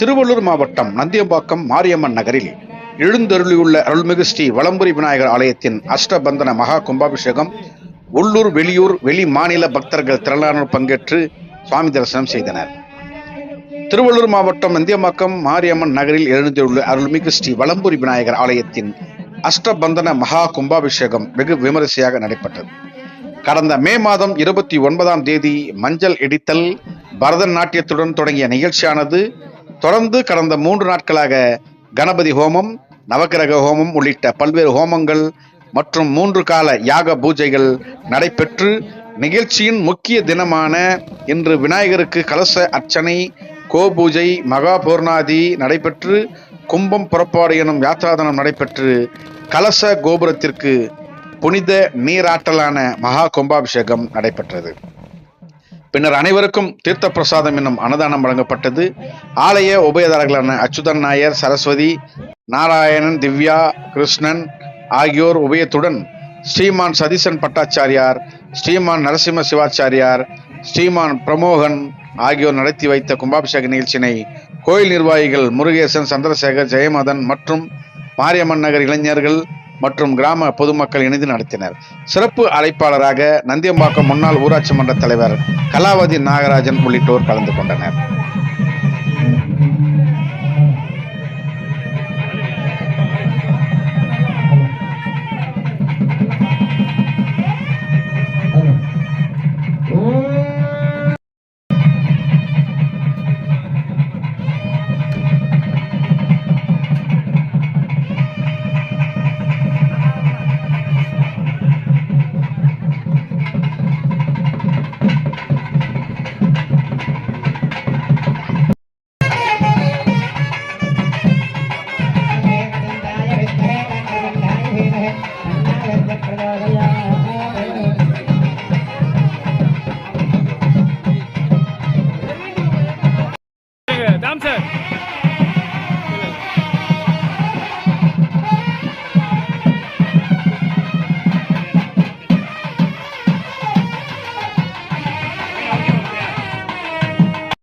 திருவள்ளூர் மாவட்டம் நந்தியம்பாக்கம் மாரியம்மன் நகரில் எழுந்தருளியுள்ள அருள்மிகு ஸ்ரீ வலம்புரி விநாயகர் ஆலயத்தின் அஷ்டபந்தன மகா கும்பாபிஷேகம் உள்ளூர் வெளியூர் வெளி மாநில பக்தர்கள் திரளானோர் பங்கேற்று சுவாமி தரிசனம் செய்தனர். திருவள்ளூர் மாவட்டம் நந்தியம்பாக்கம் மாரியம்மன் நகரில் எழுந்துள்ள அருள்மிகு ஸ்ரீ வலம்புரி விநாயகர் ஆலயத்தின் அஷ்டபந்தன மகா கும்பாபிஷேகம் வெகு விமரிசையாக நடைபெற்றது. கடந்த மே மாதம் இருபத்தி ஒன்பதாம் தேதி மஞ்சள் இடித்தல் பரதநாட்டியத்துடன் தொடங்கிய நிகழ்ச்சியானது தொடர்ந்து கடந்த மூன்று நாட்களாக கணபதி ஹோமம் நவக்கிரக ஹோமம் உள்ளிட்ட பல்வேறு ஹோமங்கள் மற்றும் மூன்று கால யாக பூஜைகள் நடைபெற்று நிகழ்ச்சியின் முக்கிய தினமான இன்று விநாயகருக்கு கலச அர்ச்சனை கோபூஜை மகா பூர்ணாதி நடைபெற்று கும்பம் புறப்பாடு எனும் யாத்ராதனம் நடைபெற்று கலச கோபுரத்திற்கு புனித நீராட்டலான மகா கும்பாபிஷேகம் நடைபெற்றது. பின்னர் அனைவருக்கும் தீர்த்த பிரசாதம் என்னும் அன்னதானம் வழங்கப்பட்டது. ஆலய உபயதாரர்களான அச்சுதன் நாயர் சரஸ்வதி நாராயணன் திவ்யா கிருஷ்ணன் ஆகியோர் உபயத்துடன் ஸ்ரீமான் சதீசன் பட்டாச்சாரியார் ஸ்ரீமான் நரசிம்ம சிவாச்சாரியார் ஸ்ரீமான் பிரமோகன் ஆகியோர் நடத்தி வைத்த கும்பாபிஷேக நிகழ்ச்சியினை கோயில் நிர்வாகிகள் முருகேசன் சந்திரசேகர் ஜெயமதன் மற்றும் மாரியம்மன் நகர் இளைஞர்கள் மற்றும் கிராம பொதுமக்கள் இணைந்து நடத்தினர். சிறப்பு அழைப்பாளராக நந்தியம்பாக்கம் முன்னாள் ஊராட்சி மன்ற தலைவர் கலாவதி நாகராஜன் உள்ளிட்டோர் கலந்து கொண்டனர். Verdammte!